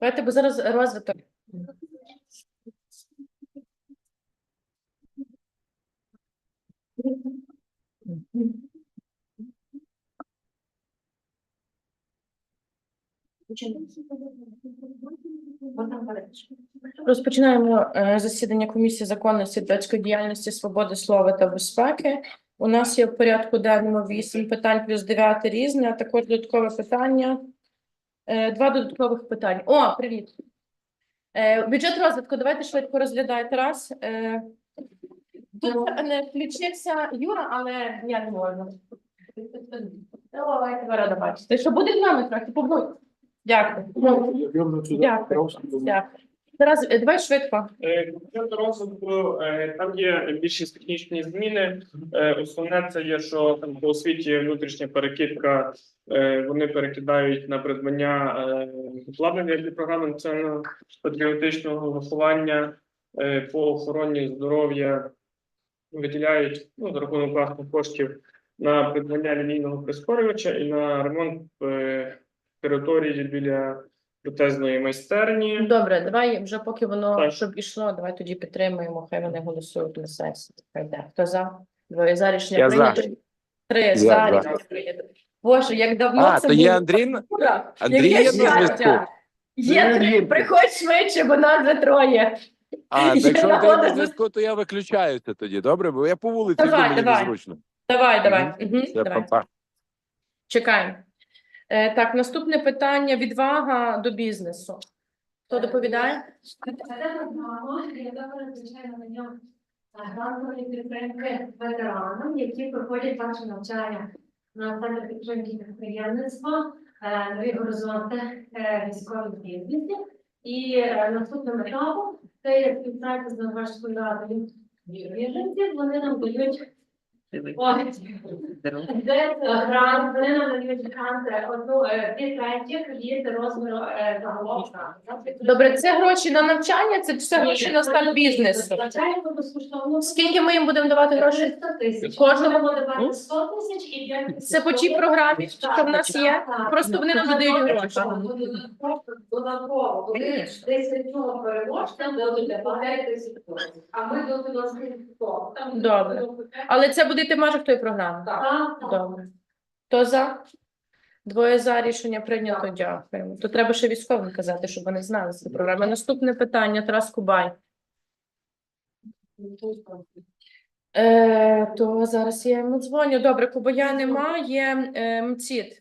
Давайте, бо зараз розвиток. Розпочинаємо е, засідання комісії законності, громадської діяльності, свободи слова та безпеки. У нас є в порядку денному вісім питань плюс дев'яте різне, а також додаткове питання. Е, Два додаткових питань. О, привіт. Е, Бюджет розвитку. Давайте швидко розглядайте. Е, Тут не включився Юра, але я не можу. Давайте, рада бачити. Що буде з нами трохи? Побудь. Дякую. Дякую. Дякую. Тарас, е, давай швидко. Е, Щодо розвитку, е, там є більшість технічні зміни. Е, Основне це є, що там по освіті внутрішня перекидка. е, Вони перекидають на придбання е, обладнання для програми національного патріотичного виховання е, по охороні здоров'я. Виділяють ну, за рахунок власних коштів на придбання лінійного прискорювача і на ремонт е, території біля протезної майстерні. Добре, давай вже поки воно Так. щоб ішло, давай тоді підтримуємо. Хай вони голосують на сесії. Хай йде. Хто за? Двоє за рішення Я за. прийнято. Три за за. рішення прийнято. Боже, як давно А, це то є було. Андрій? Ура! Андрій Яке є на щастя! зв'язку? Є три, приходь швидше, бо нас вже троє. А, Я так якщо Андрій нагодна- зв'язку, то я виключаюся тоді, добре? Бо я по вулиці Давай, мені давай. незручно. Давай, давай. Мгм. Угу, Все, давай. па-па. Чекаємо. Е, так, наступне питання: відвага до бізнесу. Хто доповідає? Це програма, яка передбачає надання грантової підтримки ветеранам, які проходять ваше навчання на центр підтримки підприємництва, е, нові горизонти е, військових бізнесів. І е, наступним етапом це є співпраця з Норвежською радою біженців. Вони нам дають де грант, вони нам гранти одну е, дві третіх від розміру е, загалом. Добре, це гроші на навчання, це все гроші на старт бізнесу. Безкоштовно. Скільки ми їм будемо давати грошей? 300 тисяч. Кожному? Ми будемо давати 100 тисяч і 5 тисяч. Це по тій програмі, що в нас є. Просто вони нам додають гроші. Додатково, додатково. Вони десь від цього переможця будуть по 5 тисяч. А ми до нас 100. Добре. Але це буде в межах тої програми. Так, так. Добре. Хто за? Двоє за рішення прийнято. Дякуємо. То треба ще військовим казати, щоб вони знали цю програму. Наступне питання Тарас Кубай. Е, то зараз я йому дзвоню. Добре, Кубая немає. Е, МЦІД. Е,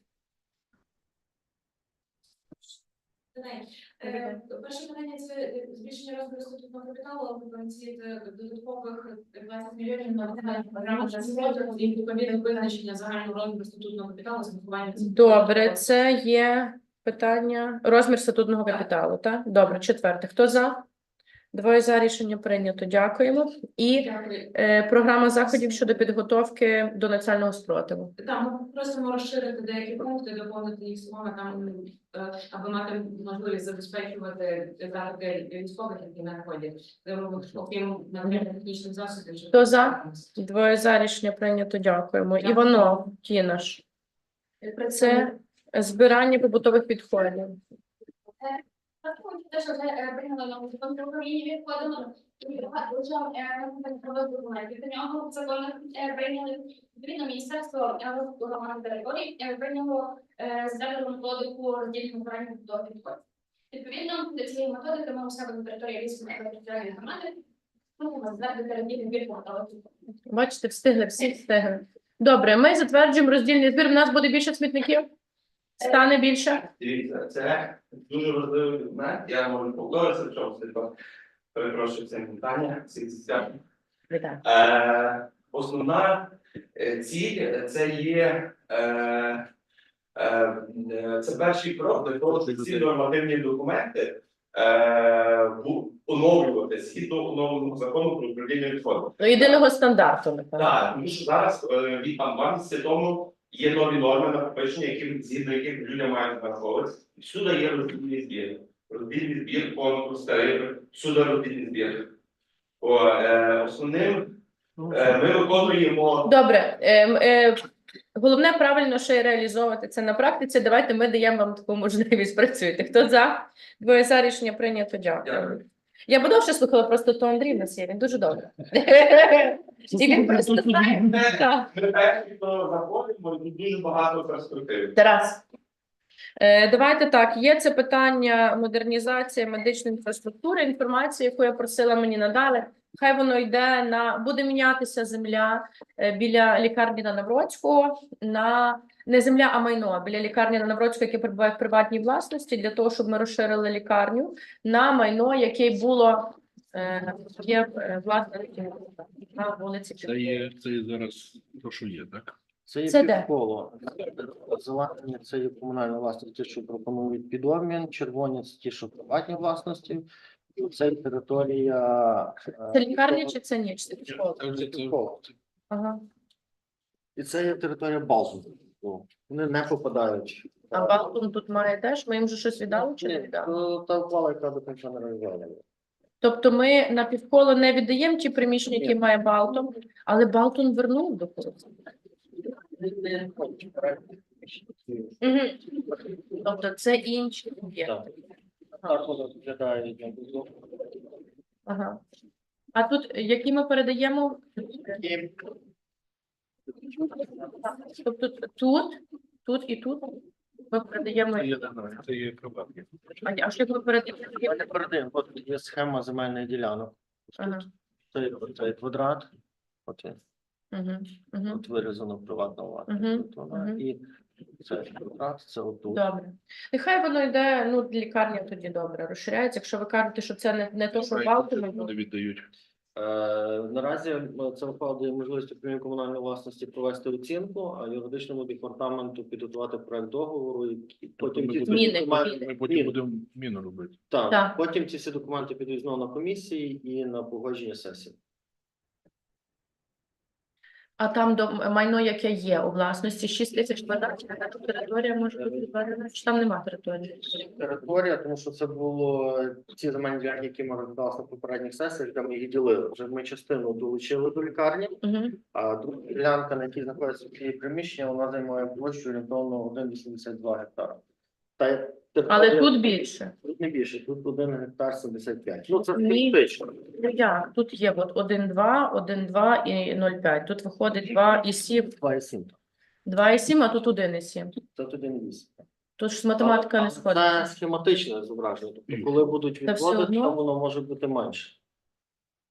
Перше питання це збільшення розміру статутного капіталу в конці додаткових 20 мільйонів на для спорту і відповідне визначення загального розміру статутного капіталу з. Добре, це є питання. Розмір статутного капіталу, так? Добре, четверте. Хто за? Двоє за рішення прийнято. Дякуємо. І Дякую. е, програма заходів щодо підготовки до національного спротиву. Так, ми просимо розширити деякі пункти, доповнити їх словами там, е, аби мати можливість забезпечувати заходи військових, які на вході. Окрім технічних засобів. щоб- Хто за? Двоє за рішення прийнято. Дякуємо. Іванов Тінаш. Це збирання побутових відходів. Відповідно до цієї методики ми у себе на території військової. Бачите, встигли, всі встигли. Добре, ми затверджуємо роздільний збір. У нас буде більше смітників? Стане більше? Дивіться, це дуже важливий документ. Я можу повторитися в чому слідно. Перепрошую це питання. Всіх Вітаю. Е, основна е, ціль е, це є е, е, е, це перший крок для того, щоб ці нормативні документи е, бу- оновлювати згідно оновленого закону про управління відходами. До єдиного стандарту, напевно. Так, тому що зараз е, від там два місяці тому є нові норми накопичення, які згідно яких люди мають знаходитися. Всюди є роздільний збір. Роздільний збір, конкурс, тарифи, всюди роздільний збір. О, е, основним е, ми виконуємо Добре, е, е, Головне правильно ще й реалізовувати це на практиці. Давайте ми даємо вам таку можливість працюйте. Хто за? Двоє за рішення прийнято. Дякую. Дякую. Я б довше слухала, просто то Андрій в нас є. Він дуже добре. І він просто знає. Так. Ми перші, хто заходимо, і дуже багато перспектив. Тарас. Е, Давайте так. Є це питання модернізації медичної інфраструктури. Інформація, яку я просила, мені надали. Хай воно йде на буде мінятися земля е, біля лікарні на Навроцького на не земля, а майно біля лікарні на Навроцького, яке перебуває в приватній власності, для того, щоб ми розширили лікарню на майно, яке було е, є е, власне на вулиці. Це є, це є зараз то, що є, так? Це є півколо. Зелені це є комунальна власність, ті, що пропонують під обмін, червоні це ті, що приватні власності. Це територія. е, Це лікарня чи це ні? Це школа? Ага. І це є територія базу. Ну, Вони не попадають. А Балтон тут має теж? Ми їм вже щось віддали чи не Ні, віддали? то та ухвала, яка до кінця не реалізована. Тобто ми на півколо не віддаємо ті приміщення, які має Балтон, але Балтон вернув до. Угу. Тобто це інші об'єкти. Так воно виглядає. Ага. А тут які ми передаємо? Тобто тут, тут і тут ми передаємо. Це є, це. А, а що ми передаємо? не передаємо. От є схема земельних ділянок. Ага. Це цей квадрат. От він. Угу. Угу. Тут вирізано приватна От вона. мгм. І це це отут. Добре. Нехай воно йде, ну, лікарня тоді добре розширяється. Якщо ви кажете, що це не, не то, що в Балтоні, Вони віддають. Е, Наразі е, це вкладає можливість управління комунальної власності провести оцінку, а юридичному департаменту підготувати проект договору, і Тобто потім ми ці будемо- Зміни, документи-. Ми потім Міни. будемо міну робити. Так, Так. потім ці всі документи підуть знову на комісії і на погодження сесії. А там до майно, яке є у власності, 6 тисяч квадратів, а тут територія може бути чи там нема території? Територія, тому що це було ці земельні ділянки, які ми розглядали на попередніх сесіях, де ми їх ділили. Вже ми частину долучили до лікарні, Угу. а друга ділянка, на якій знаходиться ці приміщення, вона займає площу орієнтовно 1,82 гектара. Та Але тут більше. Тут не більше, тут 1 гектар 75. Ну, це Ні. фактично. Ну як? Тут є от 1,2, 1,2 і 0,5. Тут виходить 2,7, 2,7. 2,7, а тут 1,7. Це тут 1,8. Тут ж математика не Це сходиться. схематичне зображення. Тобто, коли будуть Та все відводити, одно? то воно може бути менше.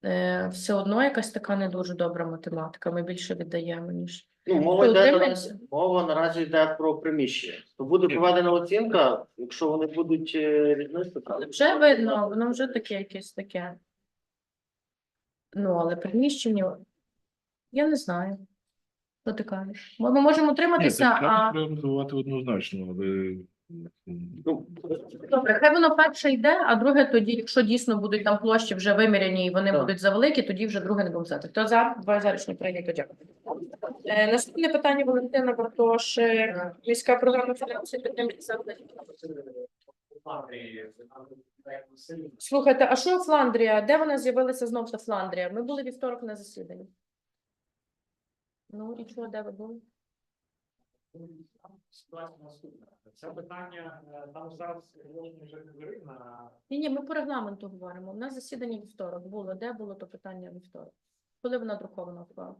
Е, все одно якась така не дуже добра математика. Ми більше віддаємо, ніж. Ну, мова йде наразі, мова наразі йде про приміщення. То буде проведена оцінка, якщо вони будуть е, різниці, Але вже видно, воно вже таке якесь таке. Ну, але приміщення, я не знаю. Що ти кажеш? Ми ми можемо Ні, утриматися, так, а треба розвивати однозначно, але ну, добре, хай воно перше йде, а друге тоді, якщо дійсно будуть там площі вже виміряні і вони Так. будуть завеликі, тоді вже друге не будемо взяти. Хто за? Два за рішення прийнято. Дякую. Е, наступне питання Валентина Бартош. Е, Міська програма фінансової підтримки закладів. Слухайте, а що Фландрія? Де вона з'явилася знов та Фландрія? Ми були вівторок на засіданні. Ну і чого, де ви були? Ситуація наступна. Це питання е, там зараз вже на Ні, ні, ми по регламенту говоримо. У нас засідання вівторок було. Де було то питання вівторок? Коли вона друкована вклала?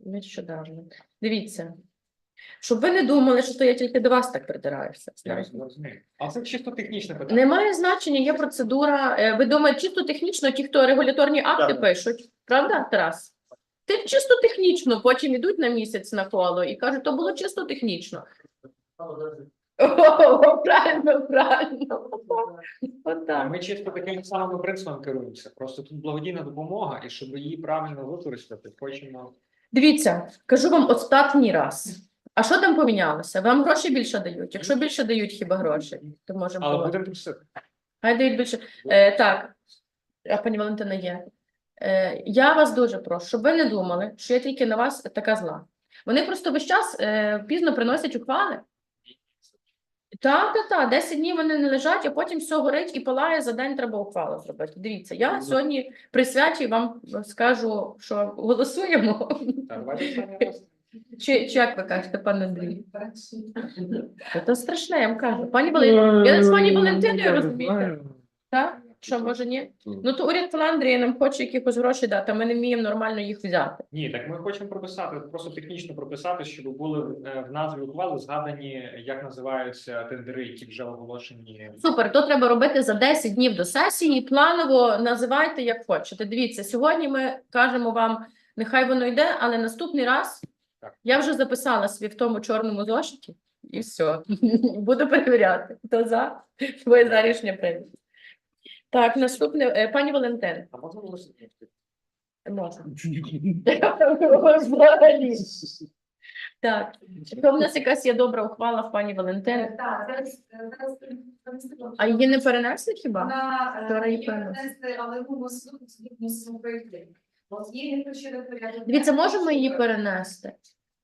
Нещодавно. Дивіться. Щоб ви не думали, що то я тільки до вас так придираюся. знаєте. А це чисто технічне питання. Немає значення, є процедура. Е, Ви думаєте, чисто технічно, ті, хто регуляторні акти Так. пишуть, правда, Тарас? Ти чисто технічно, потім йдуть на місяць на коло і кажуть, то було чисто технічно. О, правильно, правильно. Отак. Ми чисто таким самим принципом керуємося. Просто тут благодійна допомога, і щоб її правильно використати, хочемо. Дивіться, кажу вам останній раз. А що там помінялося? Вам гроші більше дають? Якщо більше дають хіба гроші, то можемо. Але будемо просити. Хай дають більше. Е, так, а пані Валентина є. Е, я вас дуже прошу, щоб ви не думали, що я тільки на вас така зла. Вони просто весь час е, пізно приносять ухвали. Так, так, так, 10 днів вони не лежать, а потім все горить і палає, за день треба ухвалу зробити. Дивіться, я сьогодні при святі вам скажу, що голосуємо. Чи, чи як ви кажете, пане Андрій? Це страшне, я вам кажу. Пані Валентина, я з пані Валентиною розумієте? Так? Що, може, ні? Ну, то уряд Фаландрії нам хоче якихось грошей дати, а ми не вміємо нормально їх взяти. Ні, так ми хочемо прописати, просто технічно прописати, щоб були е, в назві ухвали згадані, як називаються тендери, які вже оголошені. Супер, то треба робити за 10 днів до сесії. Планово називайте як хочете. Дивіться, сьогодні ми кажемо вам, нехай воно йде, але наступний раз Так. я вже записала собі в тому чорному зошиті, і все. Буду перевіряти. Хто за? Твоє за рішення. Так, наступне, е, пані Валентин. А можна голосувати? Можна. Взагалі. Так, то в нас якась є добра ухвала в пані Валентини. Так, зараз зараз А її не перенесли хіба? вона її її перенесли. але ми в порядок. Дивіться, можемо її перенести?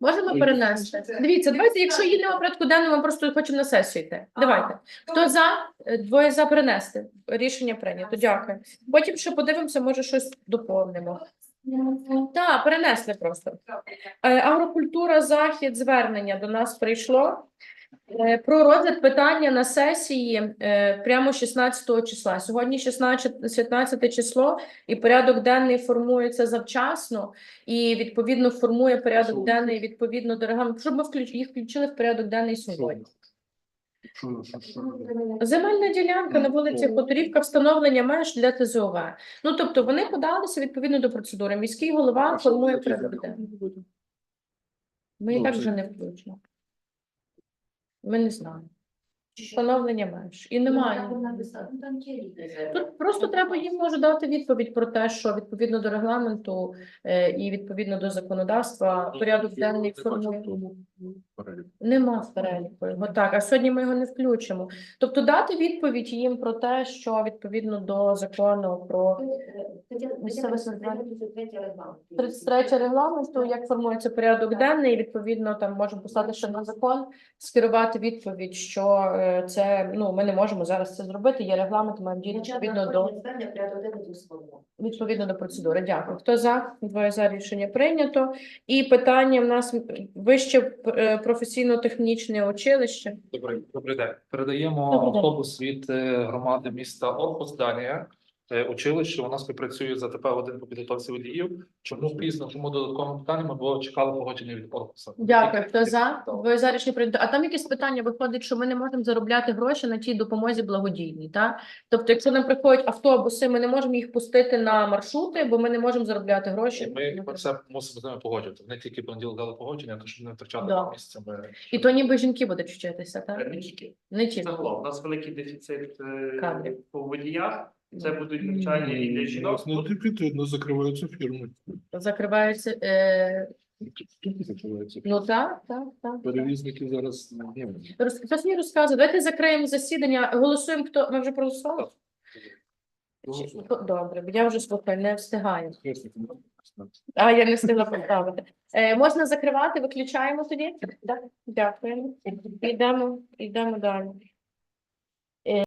Можемо перенести. Дивіться, давайте, якщо їдемо в порядку денному, ми просто хочемо на сесію йти. Давайте. Хто за? Е, Двоє за перенести. Рішення прийнято. Дякую. Потім ще подивимося, може щось доповнимо. Так, перенесли просто. Е, Агрокультура, захід, звернення до нас прийшло. Е, Про розгляд питання на сесії е, прямо 16 числа. Сьогодні 16, 16 число, і порядок денний формується завчасно, і відповідно формує порядок денний відповідно до регламенту, щоб ми включ- їх включили в порядок денний сьогодні. Земельна ділянка на вулиці Хуторівка, встановлення меж для ТЗОВ. Ну тобто вони подалися відповідно до процедури. Міський голова формує порядок денний. Ми і Ну, так вже не включимо. Ми не знаємо. Встановлення меж. І немає. Ну. Тут просто треба їм може дати відповідь про те, що відповідно до регламенту е, і відповідно до законодавства порядок денний формує. Перелік. Нема в переліку його так, а сьогодні ми його не включимо. Тобто дати відповідь їм про те, що відповідно до закону про Місцеве самоврядування. 33 регламенту, як формується порядок денний, і відповідно там можемо послати ще на закон, скерувати відповідь, що е, це ну ми не можемо зараз це зробити. Є регламент, маємо діяти відповідно до відповідно до процедури. Дякую. Хто за? Двоє за рішення прийнято. І питання в нас вище е, професійно-технічне училище. Добрий, добрий день. Передаємо Добрий день. автобус від е, громади міста Орхус Данія. Е, Училище у нас співпрацює з АТП 1 по підготовці водіїв. Чому пізно? Чому додатковими питаннями? Бо чекали погодження від Орхуса. Дякую. Хто за? Двоє за рішення прийнято. А там якесь питання виходить, що ми не можемо заробляти гроші на тій допомозі благодійній. Так? Тобто, якщо нам приходять автобуси, ми не можемо їх пустити на маршрути, бо ми не можемо заробляти гроші. Ми про це мусимо з ними погоджувати. Вони тільки понеділок дали погодження, то щоб не втрачати Да. два місяці. Ми... І то ніби жінки будуть вчитися, так? Не тільки. Не ті. Загалом, у нас великий дефіцит е, Кадрів. по водіях. Це будуть навчання і для жінок. дефіцит, не закриваються фірми. Закриваються. Е... Тільки закриваються. Ну так, так, так. Перевізники зараз ні. Роз- Хтось мені розказує. Давайте закриємо засідання. Голосуємо, хто ми вже проголосували? Чи- Добре, бо я вже слухаю, не встигаю. А, я не встигла поставити. Е, можна закривати, виключаємо тоді? Так, дякую. Йдемо, йдемо далі.